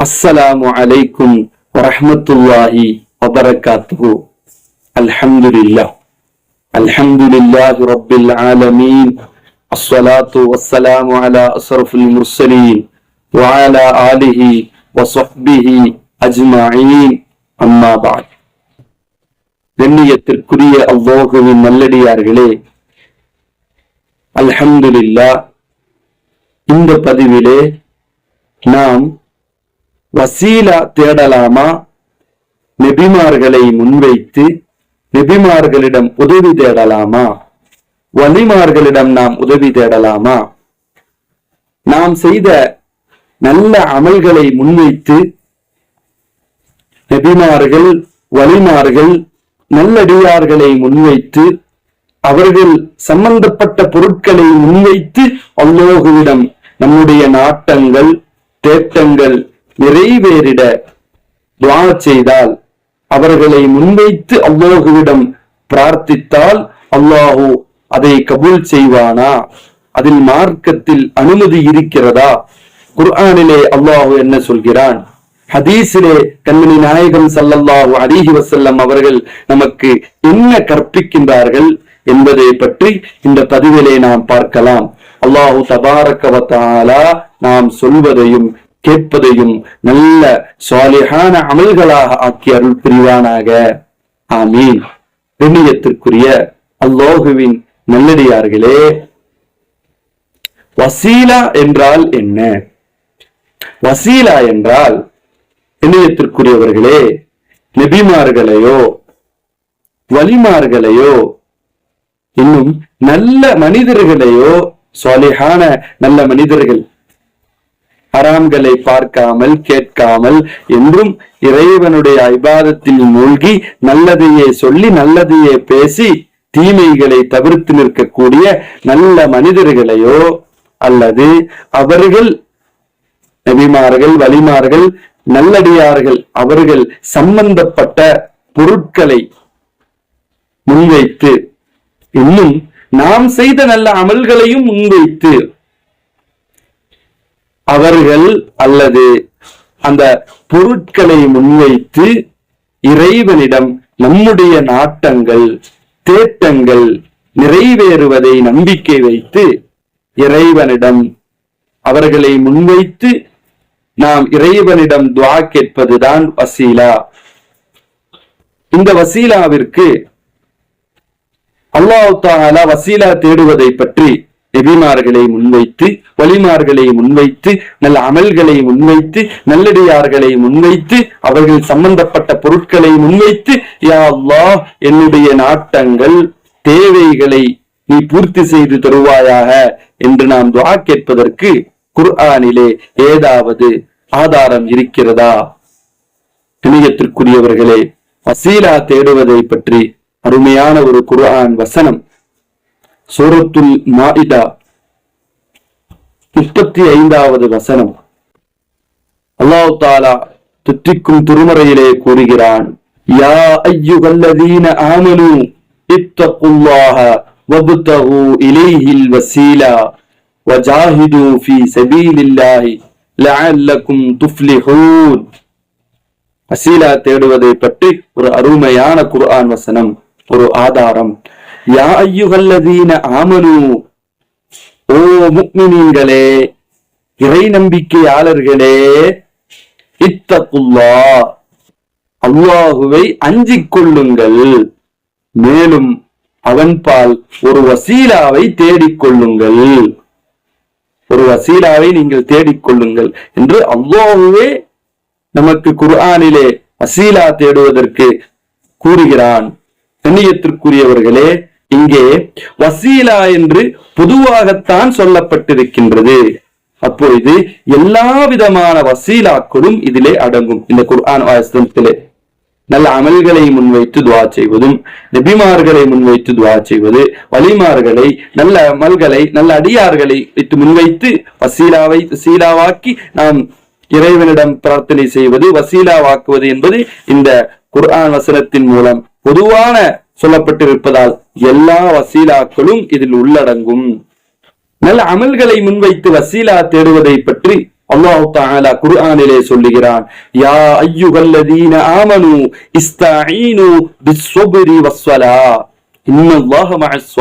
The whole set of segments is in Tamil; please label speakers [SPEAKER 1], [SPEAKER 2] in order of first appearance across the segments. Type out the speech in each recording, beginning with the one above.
[SPEAKER 1] അസ്സലാമു അലൈക്കും വറഹ്മത്തുള്ളാഹി വബറകാതുഹു അൽഹംദുലില്ലാഹ്. അൽഹംദുലില്ലാഹി റബ്ബിൽ ആലമീൻ. അസ്സലാത്തു വസ്സലാമു അലാ അസ്റഫുൽ മുർസലീൻ. വഅലാ ആലിഹി വസഹ്ബിഹി അജ്മഈൻ. അമ്മാ ബഅദ്. கண்ணியத்திற்குரிய அவ்வோகுவின் நல்லடியார்களே அல்ஹம்துலில்லா இந்த பதிவிலே நாம் வசீலா தேடலாமா? நெபிமார்களை முன்வைத்து நெபிமார்களிடம் உதவி தேடலாமா? வலிமார்களிடம் நாம் உதவி தேடலாமா? நாம் செய்த நல்ல அமல்களை முன்வைத்து நெபிமார்கள் வலிமார்கள் நல்லடியார்களை முன்வைத்து அவர்கள் சம்பந்தப்பட்ட பொருட்களை முன்வைத்து அல்லாஹுவிடம் நம்முடைய நாட்டங்கள் தேட்டங்கள் நிறைவேறிட துவா செய்தால் அவர்களை முன்வைத்து அல்லாஹுவிடம் பிரார்த்தித்தால் அல்லாஹு அதை கபூல் செய்வானா? அதில் மார்க்கத்தில் அனுமதி இருக்கிறதா? குர்ஆனிலே அல்லாஹு என்ன சொல்கிறான்? ஹதீஸிலே கண்மணி நாயகம் சல்லல்லாஹு அலிஹி வசல்லம் அவர்கள் நமக்கு என்ன கற்பிக்கின்றார்கள் என்பதை பற்றி இந்த பதிவிலே நாம் பார்க்கலாம். அல்லாஹு தபாரக்கவத்தாலா நாம் சொல்வதையும் கேட்பதையும் நல்ல சாலிஹான அமல்களாக ஆக்கி அருள் புரிவானாக. ஆமீன். கண்ணியத்திற்குரிய அல்லோகுவின் நல்லடியார்களே வசீலா என்றால் என்ன? வசீலா என்றால் இணையத்திற்குரியவர்களே நெபிமார்களையோ வலிமார்களையோ இன்னும் நல்ல மனிதர்களையோ சுவாலிகான நல்ல மனிதர்கள் ஹராம்களை பார்க்காமல் கேட்காமல் என்றும் இறைவனுடைய ஐபாதத்தில் மூழ்கி நல்லதையே சொல்லி நல்லதையே பேசி தீமைகளை தவிர்த்து நிற்கக்கூடிய நல்ல மனிதர்களையோ அல்லது அவர்கள் நபிமார்கள் வலிமார்கள் நல்லடியார்கள் அவர்கள் சம்பந்தப்பட்ட பொருட்களை முன்வைத்து இன்னும் நாம் செய்த நல்ல அமல்களையும் முன்வைத்து அவர்கள் அல்லது அந்த பொருட்களை முன்வைத்து இறைவனிடம் நம்முடைய நாட்டங்கள் தேட்டங்கள் நிறைவேறுவதை நம்பிக்கை வைத்து இறைவனிடம் அவர்களை முன்வைத்து நாம் இறைவனிடம் துவா கேட்பதுதான் வசீலா. இந்த வசீலாவிற்கு அல்லாஹ் தாலா வசீலா தேடுவதை பற்றி நெபிமார்களை முன்வைத்து வலிமார்களை முன்வைத்து நல்ல அமல்களை முன்வைத்து நல்லடியார்களை முன்வைத்து அவர்கள் சம்பந்தப்பட்ட பொருட்களை முன்வைத்து யா என்னுடைய நாட்டங்கள் தேவைகளை நீ பூர்த்தி செய்து தருவாயாக என்று நாம் துவா கேட்பதற்கு குர்ஆனிலே ஏதாவது ஆதாரம் இருக்கிறதா? இணையத்திற்குரியவர்களே வசீலா தேடுவதை பற்றி அருமையான ஒரு குர்ஆன் வசனம். சூரத்துல் மாஇடா முப்பத்தி ஐந்தாவது வசனம். அல்லாஹு தாலா துத்திக்கும் திருமறையிலே கூறுகிறான் யா ஐயுகல்லதீன ஆமனு இத்தகுல்லாஹ வபுத்தகு இலைஹில் வசீலா வஜாஹிது ஃபி சபீலில்லாஹி லஅல்லக்கும் துஃப்லிஹூன். வசீலா தேடுவதை பற்றி ஒரு அருமையான குர்ஆன் வசனம் ஒரு ஆதாரம். யா ஐயுகல்லதீன ஆமனு ஓ முக்மினீங்களே இறை நம்பிக்கையாளர்களே இத்தகுல்லா அல்லாஹுவை அஞ்சிக் கொள்ளுங்கள் மேலும் அவன்பால் ஒரு வசீலாவை தேடிக்கொள்ளுங்கள் ஒரு வசீலாவை நீங்கள் தேடிக்கொள்ளுங்கள் என்று அல்லாஹுவே நமக்கு குர்ஆனிலே வசீலா தேடுவதற்கு கூறுகிறான் கண்ணியத்திற்குரியவர்களே இங்கே வசீலா என்று பொதுவாகத்தான் சொல்லப்பட்டிருக்கின்றது. அப்பொழுது எல்லா விதமான வசீலாக்களும் இதிலே அடங்கும். இந்த குர்ஆன் வாசனத்திலே நல்ல அமல்களை முன்வைத்து துவா செய்வதும் நபிமார்களை முன்வைத்து துவா செய்வது வலிமார்களை நல்ல அமல்களை நல்ல அடியார்களை வைத்து முன்வைத்து வசீலாவை வசீலாவாக்கி நாம் இறைவனிடம் பிரார்த்தனை செய்வது வசீலாவாக்குவது என்பது இந்த குர்ஆன் வசனத்தின் மூலம் பொதுவான சொல்லப்பட்டிருப்பதால் எல்லா வசீலாக்களும் இதில் உள்ளடங்கும். நல்ல அமல்களை முன்வைத்து வசீலா தேடுவதை பற்றி அல்லாஹு தாலா குர்ஆனிலே சொல்லுகிறான். யா அய்யுஹல்லதீன ஆமனு இஸ்தஈனு பிஸ்ஸப்ரி வஸ்ஸலா. இன்னல்லாஹ மஅஸ்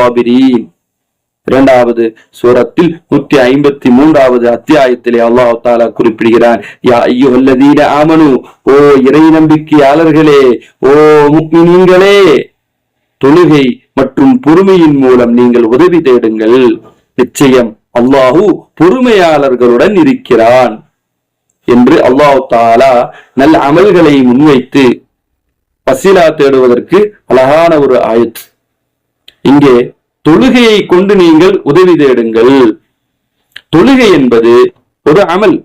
[SPEAKER 1] இரண்டாவது சூரத்தில் நூத்தி ஐம்பத்தி மூன்றாவது அத்தியாயத்திலே அல்லாஹு தாலா குறிப்பிடுகிறான். யா ஐயுஹல்லதீன ஆமனு ஓ இறை நம்பிக்கையாளர்களே ஓ முக்மினீங்களே தொழுகை மற்றும் பொறுமையின் மூலம் நீங்கள் உதவி தேடுங்கள். நிச்சயம் அல்லாஹு பொறுமையாளர்களுடன் இருக்கிறான் என்று அல்லாஹு தாலா நல்ல அமல்களை முன்வைத்து வசீலா தேடுவதற்கு அழகான ஒரு ஆயுத். இங்கே தொழுகையை கொண்டு நீங்கள் உதவி தேடுங்கள். தொழுகை என்பது ஒரு அமல்.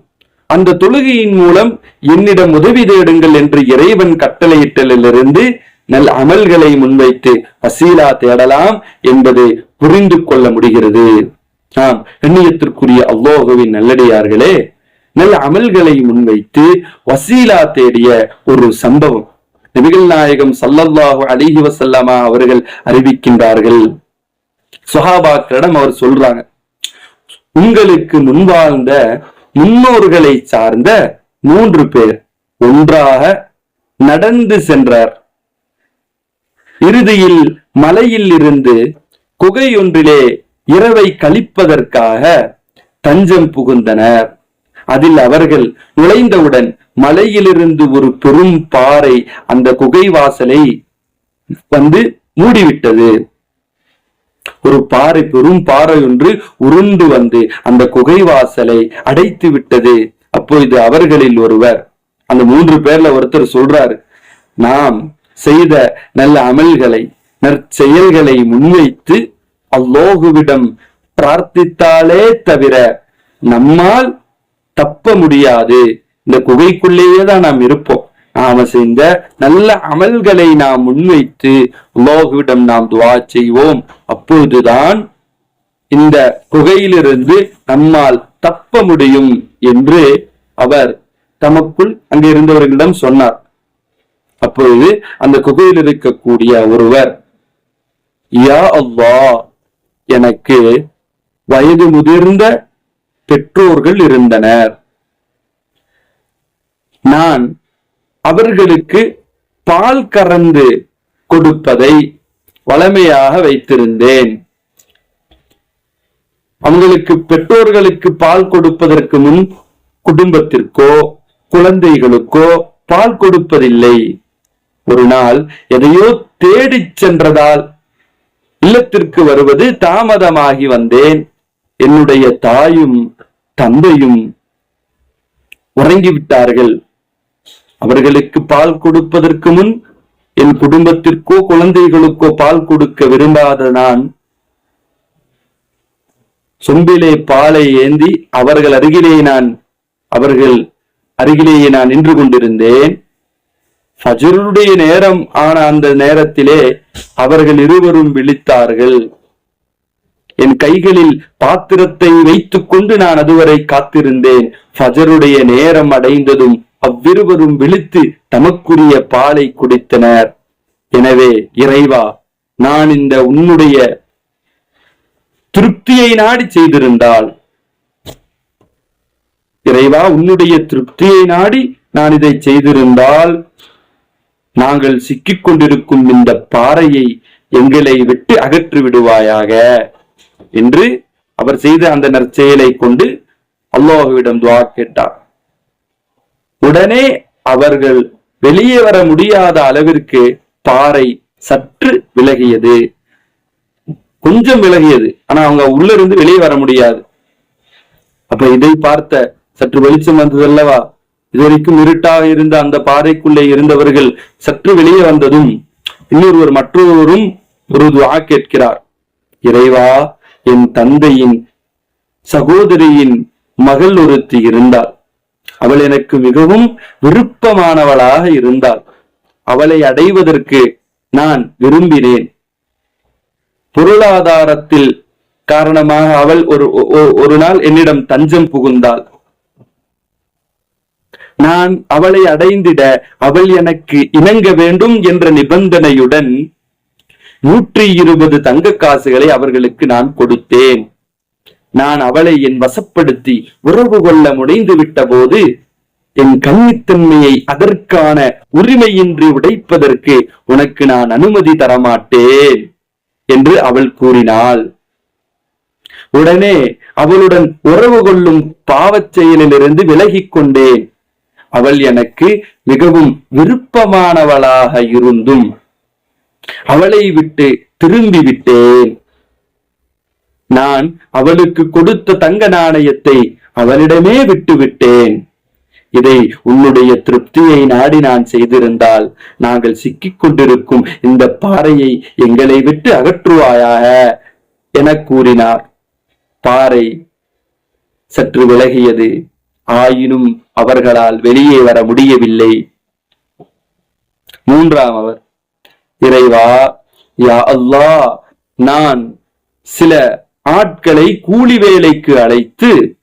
[SPEAKER 1] அந்த தொழுகையின் மூலம் என்னிடம் உதவி தேடுங்கள் என்று இறைவன் கட்டளையிட்டலிலிருந்து நல் அமல்களை முன்வைத்து அசீலா தேடலாம் என்பதை புரிந்து கொள்ள முடிகிறது. ஆம் எண்ணியத்திற்குரிய அல்லாஹுவின் நல்லடியார்களே நல்ல அமல்களை முன்வைத்து வசீலா தேடிய ஒரு சம்பவம் நபிகள் நாயகம் சல்லல்லாஹு அலிஹி வசல்லாமா அவர்கள் அறிவிக்கின்றார்கள். சுஹாபாக்களிடம் அவர் சொல்றாங்க உங்களுக்கு முன்வாழ்ந்த முன்னோர்களை சார்ந்த மூன்று பேர் ஒன்றாக நடந்து சென்றார். இறுதியில் மலையில் இருந்து குகையொன்றிலே இரவை கழிப்பதற்காக தஞ்சம் புகுந்தனர். அதில் அவர்கள் நுழைந்தவுடன் மலையிலிருந்து ஒரு பெரும் பாறை அந்த குகை வாசலை வந்து மூடிவிட்டது. ஒரு பாறை பெரும் பாறை ஒன்று உருண்டு வந்து அந்த குகை வாசலை அடைத்து விட்டது. அப்பொழுது அவர்களில் ஒருவர் அந்த மூன்று பேர்ல ஒருத்தர் சொல்றாரு நாம் செய்த நல்ல அமல்களை நற்செயல்களை முன்வைத்து அல்லோகுவிடம் பிரார்த்தித்தாலே தவிர நம்மால் தப்ப முடியாது. இந்த குகைக்குள்ளேயே தான் நாம் இருப்போம். நாம செய்த நல்ல அமல்களை நாம் முன்வைத்து லோகுவிடம் நாம் துவா செய்வோம். அப்பொழுதுதான் இந்த குகையிலிருந்து நம்மால் தப்ப முடியும் என்று அவர் தமக்குள் அங்கிருந்தவர்களிடம் சொன்னார். அப்பொழுது அந்த குகையில் இருக்கக்கூடிய ஒருவர் யா அல்லா எனக்கு வயது முதிர்ந்த பெற்றோர்கள் இருந்தனர். நான் அவர்களுக்கு பால் கறந்து கொடுப்பதை வளமையாக வைத்திருந்தேன். அவங்களுக்கு பெற்றோர்களுக்கு பால் கொடுப்பதற்கு முன் குடும்பத்திற்கோ குழந்தைகளுக்கோ பால் கொடுப்பதில்லை. ஒரு நாள் எதையோ தேடிச் சென்றதால் இல்லத்திற்கு வருவது தாமதமாகி வந்தேன். என்னுடைய தாயும் தந்தையும் உறங்கிவிட்டார்கள். அவர்களுக்கு பால் கொடுப்பதற்கு முன் என் குடும்பத்திற்கோ குழந்தைகளுக்கோ பால் கொடுக்க விரும்பாத நான் சொம்பிலே பாலை ஏந்தி அவர்கள் அருகிலே நான் அவர்கள் அருகிலேயே நான் நின்று கொண்டிருந்தேன். ஃபஜருடைய நேரம் ஆன அந்த நேரத்திலே அவர்கள் இருவரும் விழித்தார்கள். என் கைகளில் பாத்திரத்தை வைத்துக் கொண்டு நான் அதுவரை காத்திருந்தேன். ஃபஜருடைய நேரம் அடைந்ததும் அவ்விருவரும் விழித்து தமக்குரிய பாலை குடித்தனர். எனவே இறைவா நான் இந்த உன்னுடைய திருப்தியை நாடி செய்திருந்தால். இறைவா உன்னுடைய திருப்தியை நாடி நான் இதை செய்திருந்தால். நாங்கள் சிக்கிக் கொண்டிருக்கும் இந்த பாறையை எங்களை விட்டு அகற்றி விடுவாயாக என்று அவர் செய்த அந்த நற்செயலை கொண்டு அல்லாஹுவிடம் துவா கேட்டார். உடனே அவர்கள் வெளியே வர முடியாத அளவிற்கு பாறை சற்று விலகியது. கொஞ்சம் விலகியது. ஆனா அவங்க உள்ள இருந்து வெளியே வர முடியாது. அப்ப இதை பார்த்த சற்று வெளிச்சம் வந்தது அல்லவா இதுவரைக்கும் இருட்டாக இருந்த அந்த பாறைக்குள்ளே இருந்தவர்கள் சற்று வெளியே வந்ததும் இன்னொருவர் மற்றொருவரும் ஒரு துவா கேட்கிறார். இறைவா என் தந்தையின் சகோதரியின் மகள் ஒருத்தி இருந்தாள். அவள் எனக்கு மிகவும் விருப்பமானவளாக இருந்தாள். அவளை அடைவதற்கு நான் விரும்பினேன். பொருளாதாரத்தில் காரணமாக அவள் ஒரு ஒ- ஒரு நாள் என்னிடம் தஞ்சம் புகுந்தாள். நான் அவளை அடைந்திட அவள் எனக்கு இணங்க வேண்டும் என்ற நிபந்தனையுடன் நூற்றி இருபது தங்க காசுகளை அவர்களுக்கு நான் கொடுத்தேன். நான் அவளை என் வசப்படுத்தி உறவு கொள்ள முடைந்து விட்ட போது என் கன்னித்தன்மையை அதற்கான உரிமையின்றி உடைப்பதற்கு உனக்கு நான் அனுமதி தரமாட்டேன் என்று அவள் கூறினாள். உடனே அவளுடன் உறவு கொள்ளும் பாவச் செயலிலிருந்து விலகிக் கொண்டேன் அவள் எனக்கு மிகவும் விருப்பமானவளாக இருந்தும் அவளை விட்டு திரும்பி விட்டேன் நான் அவளுக்கு கொடுத்த தங்க நாணயத்தை அவளிடமே விட்டுவிட்டேன். இதை உன்னுடைய திருப்தியை நாடி நான் செய்திருந்தால் நாங்கள் சிக்கிக் கொண்டிருக்கும் இந்த பாறையை எங்களை விட்டு அகற்றுவாயாக என கூறினார். பாறை சற்று விலகியது. ஆயினும் அவர்களால் வெளியே வர முடியவில்லை. மூன்றாம் அவர் இறைவா யா அல்லா நான் சில ஆட்களை கூலி வேலைக்கு அழைத்து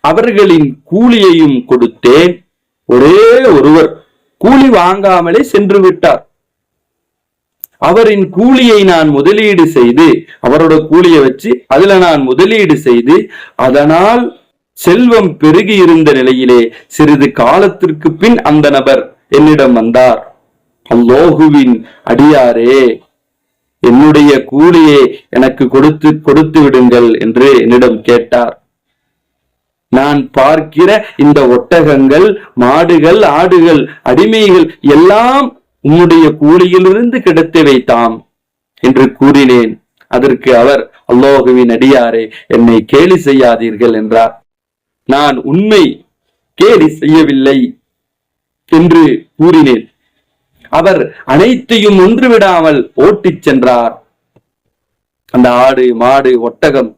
[SPEAKER 1] அவர்களின் கூலியையும் கொடுத்தேன். ஒரே ஒருவர் கூலி வாங்காமலே சென்று விட்டார். அவரின் கூலியை நான் முதலீடு செய்து அவரோட கூலியை வச்சு அதுல நான் முதலீடு செய்து அதனால் செல்வம் பெருகி இருந்த நிலையிலே சிறிது காலத்திற்கு பின் அந்த நபர் என்னிடம் வந்தார். அல்லோகுவின் அடியாரே என்னுடைய கூலியை எனக்கு கொடுத்து கொடுத்து விடுங்கள் என்று என்னிடம் கேட்டார். நான் பார்க்கிற இந்த ஒட்டகங்கள் மாடுகள் ஆடுகள் அடிமைகள் எல்லாம் உன்னுடைய கூலியிலிருந்து கிடைத்து வைத்தாம் என்று கூறினேன். அதற்கு அவர் அல்லாஹுவின் அடியாரே என்னை கேலி செய்யாதீர்கள் என்றார். நான் உண்மை கேலி செய்யவில்லை என்று கூறினேன். அவர் அனைத்தையும் ஒன்று விடாமல் ஓட்டிச் சென்றார். அந்த ஆடு மாடு ஒட்டகம்.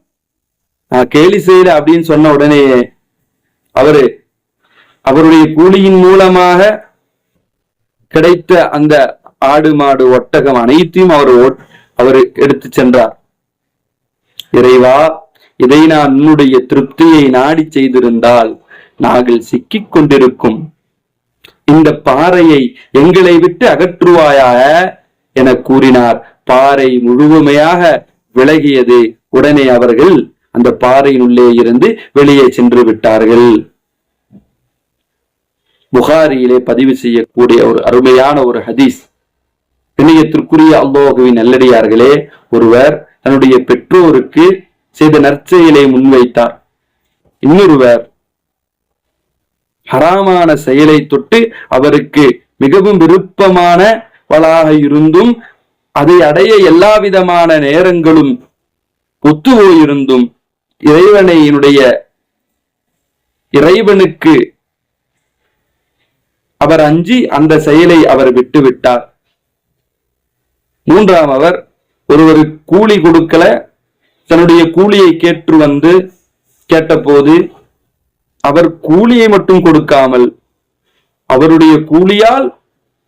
[SPEAKER 1] நான் கேலி செய்யல அப்படின்னு சொன்ன உடனே அவரு அவருடைய கூலியின் மூலமாக கிடைத்த அந்த ஆடு மாடு ஒட்டகம் அனைத்தையும் அவர் அவர் எடுத்து சென்றார். இறைவா இதை நான் உன்னுடைய திருப்தியை நாடி செய்திருந்தால் நாங்கள் சிக்கிக் கொண்டிருக்கும். இந்த பாறையை எங்களை விட்டு அகற்றுவாயாக என கூறினார். பாறை முழுமையாக விலகியது உடனே அவர்கள் அந்த பாறையினுள்ளே இருந்து வெளியே சென்று விட்டார்கள். புகாரியிலே பதிவு செய்யக்கூடிய ஒரு அருமையான ஒரு ஹதீஸ். இணையத்திற்குரிய அல்லாஹுவின் நல்லடியார்களே ஒருவர் தன்னுடைய பெற்றோருக்கு செய்த நற்செயலை முன்வைத்தார். இன்னொருவர் ஹராமான செயலை தொட்டு அவருக்கு மிகவும் விருப்பமானவளாக இருந்தும் அதை அடைய எல்லா விதமான நேரங்களும் ஒத்து போயிருந்தும் இறைவனையினுடைய இறைவனுக்கு அவர் அஞ்சி அந்த செயலை அவர் விட்டுவிட்டார். மூன்றாம் அவர் ஒருவர் கூலி கொடுக்கல தன்னுடைய கூலியை கேட்டு வந்து கேட்டபோது அவர் கூலியை மட்டும் கொடுக்காமல் அவருடைய கூலியால்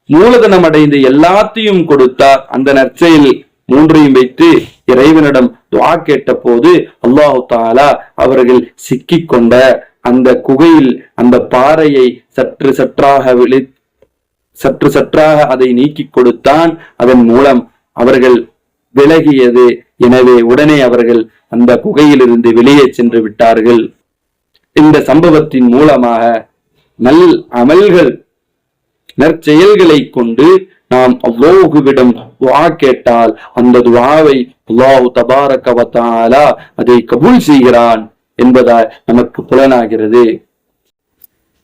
[SPEAKER 1] மூலதனம் அடைந்து எல்லாத்தையும் கொடுத்தார். அந்த நற்செயல் மூன்றையும் வைத்து இறைவனிடம் துவா கேட்ட போது அல்லாஹு தாலா அவர்கள் சிக்கி கொண்ட அந்த குகையில் அந்த பாறையை சற்று சற்றாக விழி சற்று சற்றாக அதை நீக்கி கொடுத்தான். அதன் மூலம் அவர்கள் விலகியது. எனவே உடனே அவர்கள் அந்த குகையிலிருந்து வெளியே சென்று விட்டார்கள். இந்த சம்பவத்தின் மூலமாக நல் அமல்கள் நற்செயல்களை கொண்டு நாம் அல்லாஹுவிடம் துவா கேட்டால் அந்த துவாவை அல்லாஹு தபாரகவத்தாலா அதை கபூல் செய்கிறான் என்பதால் நமக்கு புலனாகிறது.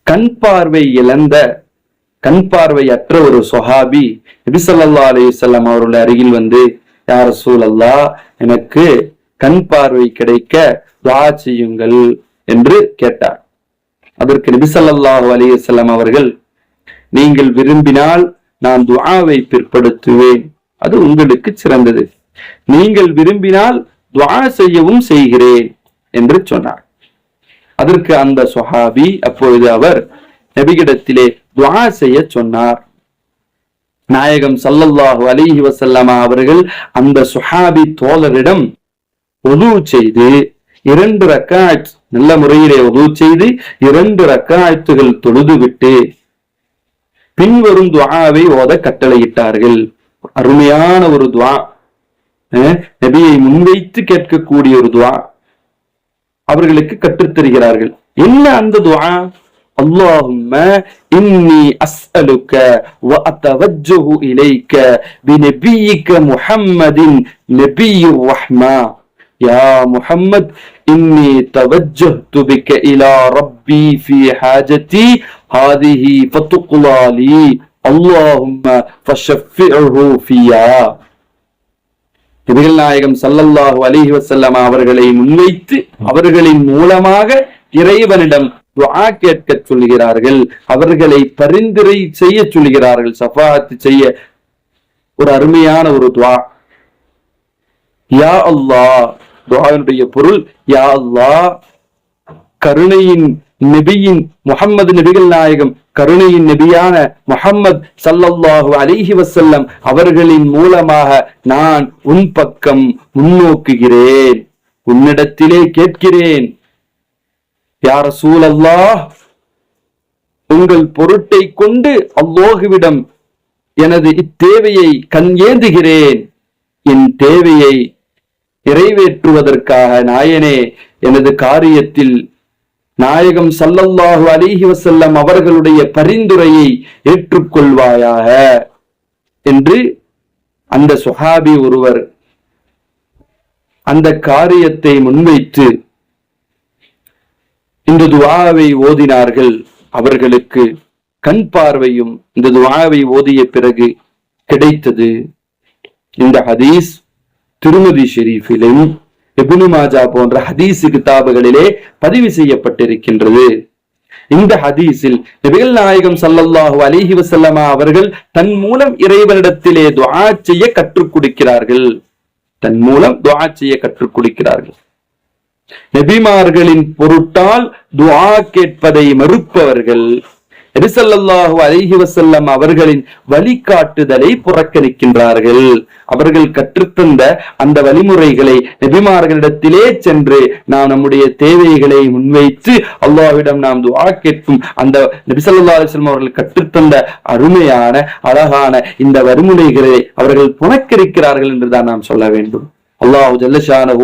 [SPEAKER 1] கண் பார்வை இழந்த கண் பார்வையற்ற ஒரு சொஹாபி நபிசல்லா அலையுசல்லாம் அவருடைய அருகில் வந்து யார் சூழல்லா எனக்கு கண் பார்வை கிடைக்க துவா செய்யுங்கள் என்று கேட்டார். அதற்கு நபிசல்லாஹு அலையுசல்லாம் அவர்கள் நீங்கள் விரும்பினால் நான் துவாவை பிற்படுத்துவேன். அது உங்களுக்கு சிறந்தது. நீங்கள் விரும்பினால் துவா செய்யவும் செய்கிறேன் என்று சொன்னார். அதற்கு அந்த சுஹாபி அப்பொழுது அவர் நபிகிடத்திலே துவா செய்ய சொன்னார். நாயகம் சல்லல்லாஹு அலிஹி வசல்லமா அவர்கள் அந்த சுஹாபி தோழரிடம் உது செய்து இரண்டு ரக்காய்த் நல்ல முறையிலே உது செய்து இரண்டு ரக்காய்த்துகள் தொழுதுவிட்டு பின்வரும் துவாவை ஓத கட்டளையிட்டார்கள். அருமையான ஒரு துவா நபியை முன்வைத்து கேட்கக்கூடிய ஒரு துவா அவர்களுக்கு கற்றுத் தருகிறார்கள் என்ன அந்த துவா اللهم إني أسألك وأتوجه إليك بنبيك محمد نبي الرحمة يا محمد إني توجهت بك إلى ربي في حاجتي هذه فتقضى لي اللهم فشفعه فيا நபிகள் நாயகம் சல்லல்லாஹு அலைஹி வஸல்லம் அவர்களை முன்வைத்து அவர்களின் மூலமாக இறைவனிடம் துவா கேட்க சொல்கிறார்கள் அவர்களை பரிந்துரை செய்ய சொல்கிறார்கள் சஃபாத்து செய்ய ஒரு அருமையான ஒரு துவா யா அல்லா துவாவினுடைய பொருள் யா அல்லா கருணையின் நபியின் முகம்மது நபிகள் நாயகம் கருணையின் நபியான முகம்மது சல்லல்லாஹு அலிஹி வசல்லம் அவர்களின் மூலமாக நான் உன் பக்கம் முன்னோக்குகிறேன் உன்னிடத்திலே கேட்கிறேன். யார சூழல்லா உங்கள் பொருட்டை கொண்டு அல்லோகுவிடம் எனது இத்தேவையை கண் ஏந்துகிறேன். என் தேவையை நிறைவேற்றுவதற்காக நாயனே எனது காரியத்தில் நாயகம் சல்லல்லாஹு அலிஹி வசல்லம் அவர்களுடைய பரிந்துரையை ஏற்றுக்கொள்வாயாக என்று அந்த சுஹாபி ஒருவர் அந்த காரியத்தை முன்வைத்து இந்த துவாவை ஓதினார்கள் அவர்களுக்கு கண் பார்வையும் இந்த துவாவை ஓதிய பிறகு கிடைத்தது. இந்த ஹதீஸ் திருமதி ஷெரீஃபிலும் இப்னு மாஜா போன்ற ஹதீஸ் கிதாபுகளிலே பதிவு செய்யப்பட்டிருக்கின்றது. இந்த ஹதீஸில் நபிகள் நாயகம் சல்லல்லாஹு அலிஹி வசல்லமா அவர்கள் தன் மூலம் இறைவனிடத்திலே துவா செய்ய கற்றுக் கொடுக்கிறார்கள். தன் மூலம் துவா செய்ய கற்றுக் கொடுக்கிறார்கள். நபிமார்களின் பொருட்டால் துவா கேட்பதை மறுப்பவர்கள் எரிசல்லாஹு அலிஹி வசல்லம் அவர்களின் வழிகாட்டுதலை புறக்கணிக்கின்றார்கள். அவர்கள் கற்றுத்தந்த அந்த வழிமுறைகளை நபிமார்களிடத்திலே சென்று நாம் நம்முடைய தேவைகளை முன்வைத்து அல்லாஹ்விடம் நாம் துவா கேட்கும் அந்த நபிசல்லா அலிஸ்லம் அவர்கள் கற்றுத்தந்த அருமையான அழகான இந்த வழிமுறைகளை அவர்கள் புறக்கணிக்கிறார்கள் என்றுதான் நாம் சொல்ல வேண்டும். அல்லாஹு ஜல்லஷான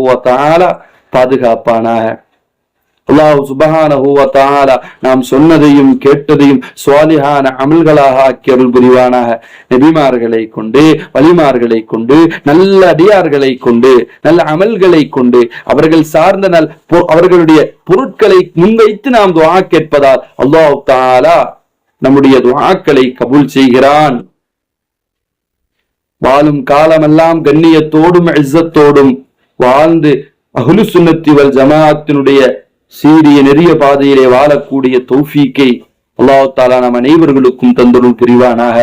[SPEAKER 1] பாதுகாப்பானாக. அல்லாஹ் சுபஹான வ நாம் சொன்னதையும் கேட்டதையும் சுவாலிஹான அமல்களாக ஆக்கி அருள் புரிவானாக. நபிமார்களை கொண்டு வலிமார்களை கொண்டு நல்ல அடியார்களை கொண்டு நல்ல அமல்களை கொண்டு அவர்கள் சார்ந்த நல் அவர்களுடைய பொருட்களை முன்வைத்து நாம் துவா கேட்பதால் அல்லாஹ் தாலா நம்முடைய துவாக்களை கபூல் செய்கிறான். வாழும் காலமெல்லாம் கண்ணியத்தோடும் இஸ்ஸத்தோடும் வாழ்ந்து அஹ்லு சுன்னத்தி வல் ஜமாஅத்தினுடைய சீரிய நெறிய பாதையிலே வாழக்கூடிய தௌஃபீக்கை அல்லாஹ் தாலா நம் அனைவர்களுக்கும் தந்தரும் புரிவானாக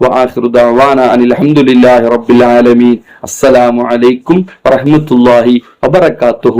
[SPEAKER 1] وآخر دعوانا أن الحمد لله رب العالمين السلام عليكم ورحمة الله وبركاته